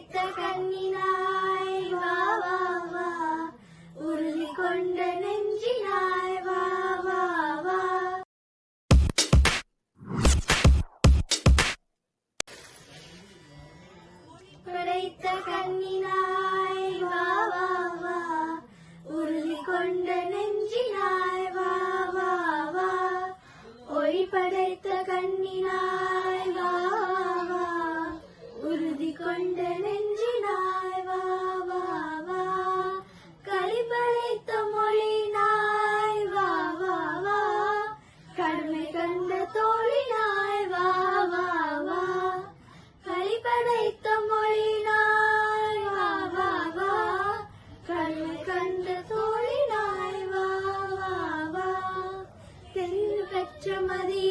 விழித்த கண்ணினாய் வா வா வா. உருளி கொண்ட நெஞ்சினாய் வா வா வா. படைத்த கண்ணினாய் வா வா வா. உருளி கொண்ட நெஞ்சினாய் வா வா வா. ஒளி படைத்த கண்ணினாய் திருமதி